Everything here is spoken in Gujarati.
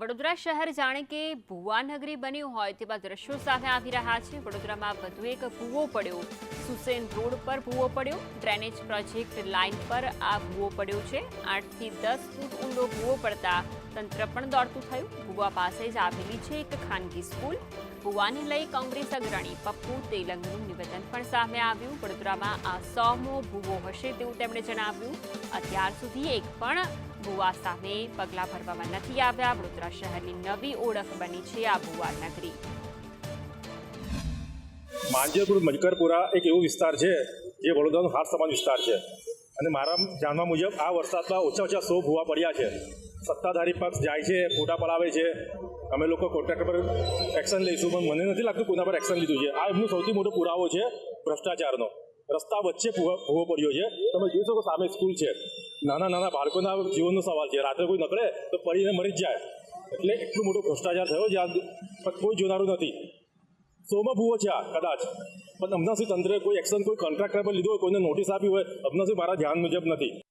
વડોદરા શહેર જાણે કે ભુવાનગરી બન્યું હોય તેવા દ્રશ્યો સામે આવી રહ્યા છે. વડોદરામાં વધુ એક ભૂવો પડ્યો. સુસેન રોડ પર ભૂવો પડ્યો. ડ્રેનેજ પ્રોજેક્ટ લાઇન પર આ ભૂવો પડ્યો છે. આઠથી દસ ફૂટ ઊંડો ભૂવો પડતા તંત્ર પણ દોડતું થયું. ભુવા પાસે જ આવેલી છે એક ખાનગી સ્કૂલ. ભૂવાને લઈ કોંગ્રેસ અગ્રણી પપ્પુ તેલંગનું નિવેદન પણ સામે આવ્યું. વડોદરામાં આ સોમો ભૂવો હશે તેવું તેમણે જણાવ્યું. અત્યાર સુધી એક પણ ભુવા સામે પગલાં ભરવામાં નથી આવ્યા. વડોદરા શહેરની નવી ઓળખ બની છે આ ભૂવા નગરી. માંજરપુર, મજકરપુરા એક એવો વિસ્તાર છે જે વડોદરાનો હાટ સમાન વિસ્તાર છે. અને મારા જાણવા મુજબ આ વરસાદમાં ઓછા ઓછા સો ભૂવા પડ્યા છે. સત્તાધારી પક્ષ જાય છે, ફોટા પડાવે છે. અમે લોકો કોન્ટ્રાક્ટર પર એક્શન લઈશું, પણ મને નથી લાગતું કોના પર એક્શન લીધું છે. આ એમનો સૌથી મોટો પુરાવો છે ભ્રષ્ટાચારનો. રસ્તા વચ્ચે ભૂવો પડ્યો છે. તમે જોઈ શકો સામે સ્કૂલ છે. નાના નાના બાળકોના જીવનનો સવાલ છે. રાત્રે કોઈ નકળે તો પડીને મરી જ જાય. એટલે એટલું મોટો ભ્રષ્ટાચાર થયો છે આ કોઈ જોનારું નથી. સોમાં ભૂવો છે આ, કદાચ. પણ હમણાં સુધી તંત્રે કોઈ એક્શન કોઈ કોન્ટ્રાક્ટર પર લીધો હોય, કોઈને નોટિસ આપી હોય હમણાં સુધી મારા ધ્યાન મુજબ નથી.